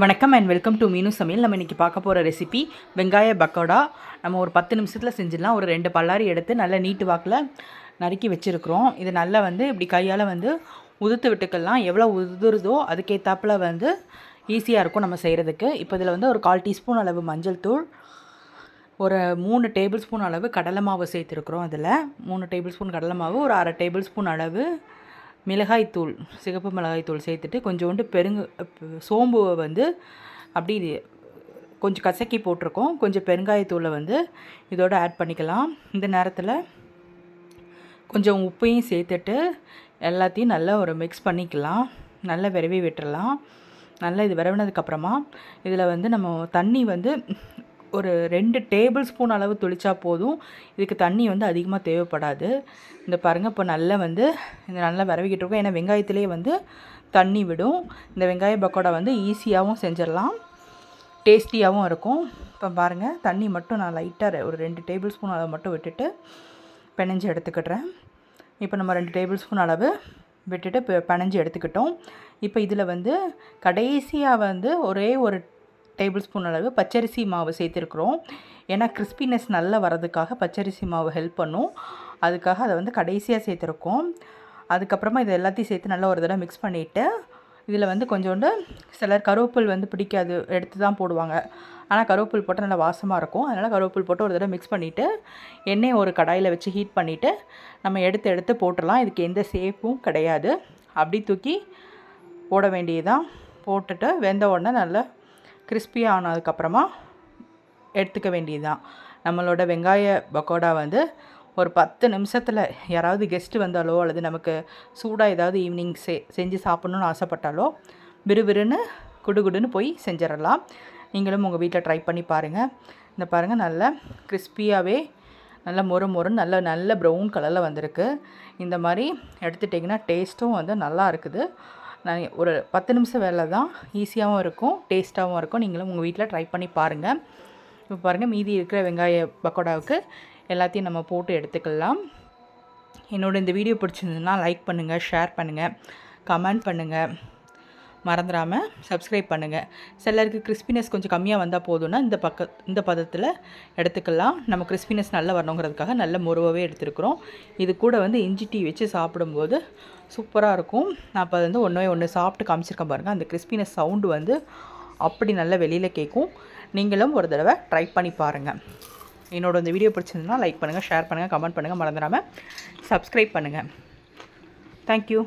வணக்கம் and welcome to மீனு சமையல். நம்ம இன்றைக்கி பார்க்க போகிற ரெசிபி வெங்காய பக்கோடா. நம்ம ஒரு பத்து நிமிஷத்தில் செஞ்சிடலாம். ஒரு ரெண்டு பல்லாரி எடுத்து நல்லா நீட்டு வாக்கில் நறுக்கி வச்சுருக்குறோம். இது நல்லா வந்து இப்படி கையால் வந்து உதுத்து விட்டுக்கலாம். எவ்வளோ உதுருதோ அதுக்கேற்றாப்புல வந்து ஈஸியாக இருக்கும் நம்ம செய்கிறதுக்கு இப்போ இதில் வந்து ஒரு கால் டீஸ்பூன் அளவு மஞ்சள் தூள் ஒரு மூணு டேபிள் ஸ்பூன் அளவு கடலை மாவு சேர்த்துருக்குறோம் அதில் மூணு டேபிள் ஸ்பூன் கடலை மாவு ஒரு அரை டேபிள் ஸ்பூன் அளவு மிளகாய்த்தூள் சிகப்பு மிளகாய்த்தூள் சேர்த்துட்டு கொஞ்சோண்டு பெருங்கு சோம்புவை வந்து அப்படி இது கொஞ்சம் கசக்கி போட்டிருக்கோம். கொஞ்சம் பெருங்காயத்தூளை வந்து இதோட ஆட் பண்ணிக்கலாம். இந்த நேரத்தில் கொஞ்சம் உப்பையும் சேர்த்துட்டு எல்லாத்தையும் நல்லா ஒரு மிக்ஸ் பண்ணிக்கலாம். நல்லா விரவி விட்டுறலாம். நல்லா இது விரவினதுக்கப்புறமா இதில் வந்து நம்ம தண்ணி வந்து ஒரு ரெண்டு டேபிள் ஸ்பூன் அளவு தொளிச்சா போதும். இதுக்கு தண்ணி வந்து அதிகமாக தேவைப்படாது. இந்த பாருங்கள் இப்போ நல்லா வந்து இந்த நல்லா விரவிக்கிட்டு இருக்கோம். ஏன்னா வெங்காயத்துலேயே வந்து தண்ணி விடும். இந்த வெங்காய பக்கோடா வந்து ஈஸியாகவும் செஞ்சிடலாம். டேஸ்டியாகவும் இருக்கும். இப்போ பாருங்கள் தண்ணி மட்டும் நான் லைட்டாக ஒரு ரெண்டு டேபிள் ஸ்பூன் அளவு மட்டும் விட்டுட்டு பிணைஞ்சு எடுத்துக்கிட்டுறேன் இப்போ நம்ம ரெண்டு டேபிள் ஸ்பூன் அளவு விட்டுட்டு இப்போ பிணைஞ்சு எடுத்துக்கிட்டோம். இப்போ இதில் வந்து கடைசியாக வந்து ஒரே ஒரு டேபிள் ஸ்பூன் அளவு பச்சரிசி மாவு சேர்த்துருக்குறோம். ஏன்னா கிறிஸ்பினஸ் நல்லா வரதுக்காக பச்சரிசி மாவு ஹெல்ப் பண்ணும். அதுக்காக அதை வந்து கடைசியாக சேர்த்துருக்கோம். அதுக்கப்புறமா இது எல்லாத்தையும் சேர்த்து நல்லா ஒரு தடவை மிக்ஸ் பண்ணிவிட்டு இதில் வந்து கொஞ்சோண்டு சிலர் கருவேப்பில் வந்து பிடிக்காது எடுத்து தான் போடுவாங்க. ஆனால் கருவேப்பில் போட்டால் நல்லா வாசமாக இருக்கும். அதனால் கருவேப்பில் போட்டு ஒரு தடவை மிக்ஸ் பண்ணிவிட்டு எண்ணெய் ஒரு கடாயில் வச்சு ஹீட் பண்ணிவிட்டு நம்ம எடுத்து எடுத்து போட்டுடலாம். இதுக்கு எந்த சேஃபும் கிடையாது. அப்படி தூக்கி போட வேண்டியதான் போட்டுட்டு வெந்த உடனே நல்லா கிறிஸ்பி ஆனதுக்கப்புறமா எடுத்துக்க வேண்டியது தான் நம்மளோட வெங்காய பக்கோடா வந்து ஒரு பத்து நிமிஷத்தில் யாராவது கெஸ்ட்டு வந்தாலோ அல்லது நமக்கு சூடாக ஏதாவது ஈவினிங் செ செஞ்சு சாப்பிட்ணுன்னு ஆசைப்பட்டாலோ விறுவிறுன்னு குடுகுடுன்னு போய் செஞ்சிடலாம். நீங்களும் உங்கள் வீட்டில் ட்ரை பண்ணி பாருங்கள் இந்த பாருங்கள் நல்ல கிறிஸ்பியாகவே நல்ல மொறு மொறுன்னு நல்ல நல்ல ப்ரௌன் கலரில் வந்திருக்கு. இந்த மாதிரி எடுத்துட்டிங்கன்னா டேஸ்ட்டும் வந்து நல்லா இருக்குது. நான் ஒரு பத்து நிமிஷம் வேலை தான். ஈஸியாகவும் இருக்கும் டேஸ்ட்டாகவும் இருக்கும். நீங்களும் உங்கள் வீட்டில் ட்ரை பண்ணி பாருங்கள் இப்போ பாருங்கள் மீதி இருக்கிற வெங்காய பக்கோடாவுக்கு எல்லாத்தையும் நம்ம போட்டு எடுத்துக்கலாம். என்னோட இந்த வீடியோ பிடிச்சிருந்ததுன்னா லைக் பண்ணுங்கள் ஷேர் பண்ணுங்கள் கமெண்ட் பண்ணுங்கள் மறந்துடாமல் சப்ஸ்கிரைப் பண்ணுங்கள் சிலருக்கு கிறிஸ்பினஸ் கொஞ்சம் கம்மியாக வந்தால் போதும்னா இந்த பக்க இந்த பதத்தில் எடுத்துக்கலாம். நம்ம கிறிஸ்பினஸ் நல்லா வரணுங்கிறதுக்காக நல்ல முருவாகவே எடுத்துருக்குறோம். இது கூட வந்து இஞ்சி டீ வச்சு சாப்பிடும்போது சூப்பராக இருக்கும். நான் இப்போ வந்து ஒன்றே ஒன்று சாப்பிட்டு காமிச்சிருக்கேன் பாருங்கள் அந்த கிறிஸ்பினஸ் சவுண்டு வந்து அப்படி நல்லா வெளியில் கேட்கும். நீங்களும் ஒரு தடவை ட்ரை பண்ணி பாருங்கள் என்னோட இந்த வீடியோ பிடிச்சிருந்தா லைக் பண்ணுங்கள் ஷேர் பண்ணுங்கள் கமெண்ட் பண்ணுங்கள் மறந்துடாமல் சப்ஸ்கிரைப் பண்ணுங்கள் தேங்க்யூ